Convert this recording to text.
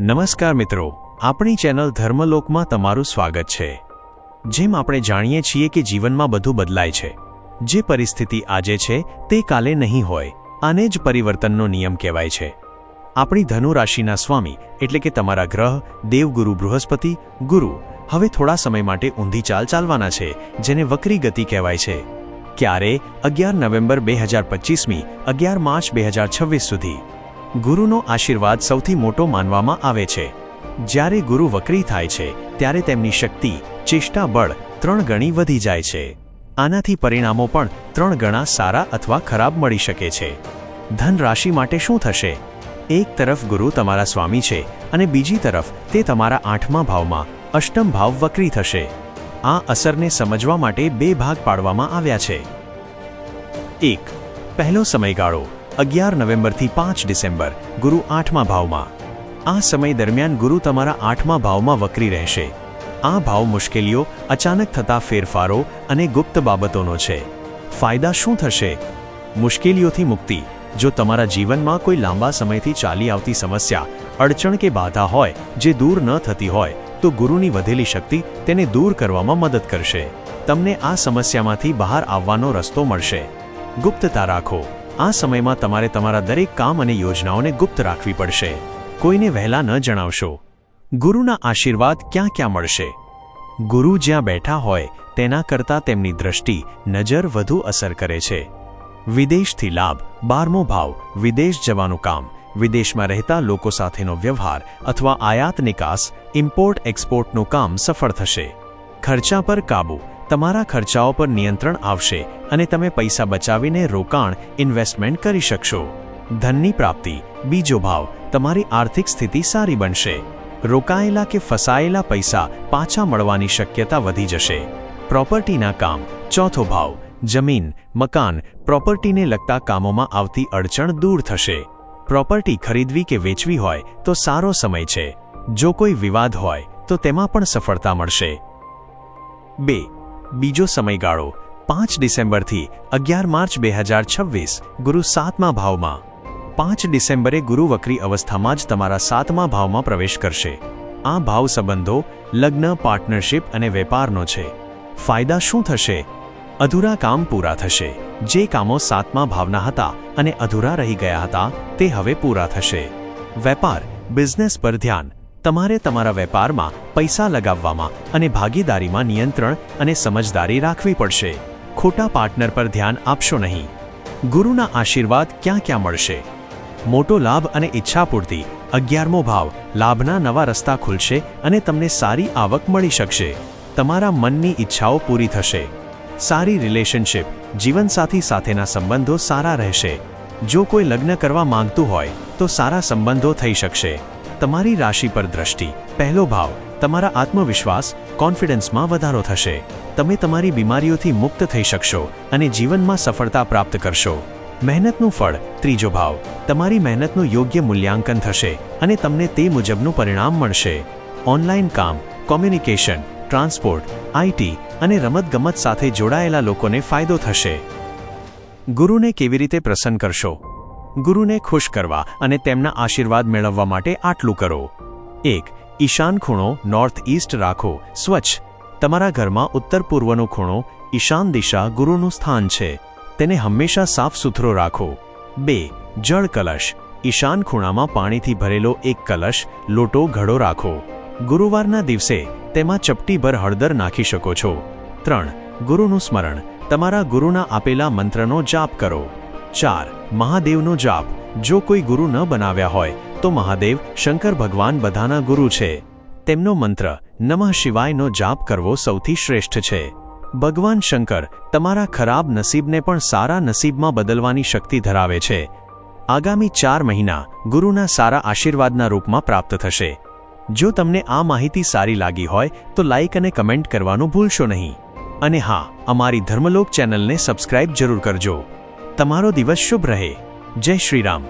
નમસ્કાર મિત્રો, આપણી ચેનલ ધર્મલોકમાં તમારું સ્વાગત છે. જેમ આપણે જાણીએ છીએ કે જીવનમાં બધું બદલાય છે. જે પરિસ્થિતિ આજે છે, તે કાલે નહીં હોય, આને જ પરિવર્તનનો નિયમ કહેવાય છે. આપણી ધનુ રાશિના સ્વામી, એટલે કે તમારા ગ્રહ, દેવગુરુ, બૃહસ્પતિ, ગુરુ, હવે થોડા સમય માટે ઊંધી ચાલ ચાલવાના છે, જેને વક્રી ગતિ કહેવાય છે. ક્યારે? અગિયાર નવેમ્બર બે હજાર પચીસમી, અગિયાર માર્ચ બે હજાર છવ્વીસ સુધી. ગુરુનો આશીર્વાદ સૌથી મોટો માનવામાં આવે છે. જ્યારે ગુરુ વક્રી થાય છે, ત્યારે તેમની શક્તિ, ચેષ્ટા બળ ત્રણ ગણી વધી જાય છે. આનાથી પરિણામો પણ ત્રણ ગણા સારા અથવા ખરાબ મળી શકે છે. ધન રાશિ માટે શું થશે? એક તરફ ગુરુ તમારા સ્વામી છે અને બીજી તરફ તે તમારા આઠમા ભાવમાં અષ્ટમ ભાવ વક્રી થશે. આ અસરને સમજવા માટે બે ભાગ પાડવામાં આવ્યા છે. એક, પહેલો સમયગાળો. અગિયાર નવેમ્બરથી પાંચ ડિસેમ્બર, ગુરુ આઠમા ભાવમાં. આ સમય દરમિયાન ગુરુ તમારા આઠમા ભાવમાં વકરી રહેશે. આ ભાવ મુશ્કેલીઓ, અચાનક થતા ફેરફારો અને ગુપ્ત બાબતોનો છે. ફાયદા શું થશે? મુશ્કેલીઓથી મુક્તિ. જો તમારા જીવનમાં કોઈ લાંબા સમયથી ચાલી આવતી સમસ્યા, અડચણ કે બાધા હોય, જે દૂર ન થતી હોય, તો ગુરુની વધેલી શક્તિ તેને દૂર કરવામાં મદદ કરશે. તમને આ સમસ્યામાંથી બહાર આવવાનો રસ્તો મળશે. ગુપ્તતા રાખો. આ સમયમાં તમારે તમારા દરેક કામ અને યોજનાઓને ગુપ્ત રાખવી પડશે. કોઈને વહેલા ન જણાવશો. ગુરુના આશીર્વાદ ક્યાં ક્યાં મળશે? ગુરુ જ્યાં બેઠા હોય, તેના કરતાં તેમની દ્રષ્ટિ નજર વધુ અસર કરે છે. વિદેશથી લાભ, બારમો ભાવ, વિદેશ જવાનું કામ, વિદેશમાં રહેતા લોકો સાથેનો વ્યવહાર અથવા આયાત નિકાસ ઇમ્પોર્ટ એક્સપોર્ટનું કામ સફળ થશે. ખર્ચા પર કાબૂ તમારા ખર્ચાઓ પર નિયંત્રણ આવશે અને તમે પૈસા બચાવીને રોકાણ, ઇન્વેસ્ટમેન્ટ કરી શકશો. ધનની પ્રાપ્તિ, બીજો ભાવ, તમારી આર્થિક સ્થિતિ સારી બનશે. રોકાયેલા કે ફસાયેલા પૈસા પાછા મળવાની શક્યતા વધી જશે. પ્રોપર્ટીના કામ, ચોથો ભાવ, જમીન, મકાન, પ્રોપર્ટીને લગતા કામોમાં આવતી અડચણ દૂર થશે. પ્રોપર્ટી ખરીદવી કે વેચવી હોય તો સારો સમય છે. જો કોઈ વિવાદ હોય તો તેમાં પણ સફળતા મળશે. બે બીજો સમયગાળો, પાંચ ડિસેમ્બરથી અગિયાર માર્ચ બે હજાર છવ્વીસ, ગુરુ સાતમા ભાવમાં. પાંચ ડિસેમ્બરે ગુરુ વક્રી અવસ્થામાં જ તમારા સાતમા ભાવમાં પ્રવેશ કરશે. આ ભાવ સંબંધો, લગ્ન, પાર્ટનરશિપ અને વેપારનો છે. ફાયદા શું થશે? અધૂરા કામ પૂરા થશે. જે કામો સાતમા ભાવના હતા અને અધૂરા રહી ગયા હતા, તે હવે પૂરા થશે. વેપાર, બિઝનેસ પર ધ્યાન. તમારે તમારા વેપારમાં પૈસા લગાવવામાં અને ભાગીદારીમાં નિયંત્રણ અને સમજદારી રાખવી પડશે. ખોટા પાર્ટનર પર ધ્યાન આપશો નહીં. ગુરુના આશીર્વાદ ક્યાં ક્યાં મળશે? મોટો લાભ અને ઈચ્છાપૂર્તિ અગિયારમો ભાવ, લાભના નવા રસ્તા ખુલશે અને તમને સારી આવક મળી શકશે. તમારા મનની ઈચ્છાઓ પૂરી થશે. સારી રિલેશનશિપ, જીવનસાથી સાથેના સંબંધો સારા રહેશે. જો કોઈ લગ્ન કરવા માંગતું હોય, તો સારા સંબંધો થઈ શકશે. તમારી રાશિ પર દ્રષ્ટિ. પહેલો ભાવ, તમારા આત્મવિશ્વાસ, કોન્ફિડન્સમાં વધારો થશે. તમે તમારી બીમારીઓથી મુક્ત થઈ શકશો અને જીવનમાં સફળતા પ્રાપ્ત કરશો. મહેનતનું ફળ, ત્રીજો ભાવ, તમારી મહેનતનું યોગ્ય મૂલ્યાંકન થશે અને તમને તે મુજબનું પરિણામ મળશે. ઓનલાઈન કામ, કોમ્યુનિકેશન, ટ્રાન્સપોર્ટ આઈટી અને રમતગમત સાથે જોડાયેલા લોકોને ફાયદો થશે. ગુરુને કેવી રીતે પ્રસન્ન કરશો? ગુરુને ખુશ કરવા અને તેમના આશીર્વાદ મેળવવા માટે આટલું કરો. એક, ઈશાન ખૂણો નોર્થ ઈસ્ટ રાખો. સ્વચ્છ. તમારા ઘરમાં ઉત્તર પૂર્વનો ખૂણો ઈશાન દિશા ગુરુનું સ્થાન છે. તેને હંમેશા સાફ સુથરો રાખો. બે, જળ કલશ. ઈશાન ખૂણામાં પાણીથી ભરેલો એક કલશ લોટો ઘડો રાખો. ગુરુવારના દિવસે તેમાં ચપટીભર હળદર નાખી શકો છો. ત્રણ, ગુરુનું સ્મરણ. તમારા ગુરુના આપેલા મંત્રનો જાપ કરો. ચાર, મહાદેવનો જાપ. જો કોઈ ગુરુ ન બનાવ્યા હોય, તો મહાદેવ, શંકર ભગવાન બધાના ગુરુ છે. તેમનો મંત્ર, નમઃ શિવાયનો જાપ કરવો સૌથી શ્રેષ્ઠ છે. ભગવાન શંકર, તમારા ખરાબ નસીબને પણ સારા નસીબમાં બદલવાની શક્તિ ધરાવે છે. આગામી ચાર મહિના, ગુરુના સારા આશીર્વાદના રૂપમાં પ્રાપ્ત થશે. જો તમને આ માહિતી સારી લાગી હોય, તો લાઇક અને કમેન્ટ કરવાનું ભૂલશો નહીં. અને હા, અમારી ધર્મલોક ચેનલને સબસ્ક્રાઇબ જરૂર કરજો. તમારો દિવસ શુભ રહે. જય શ્રી રામ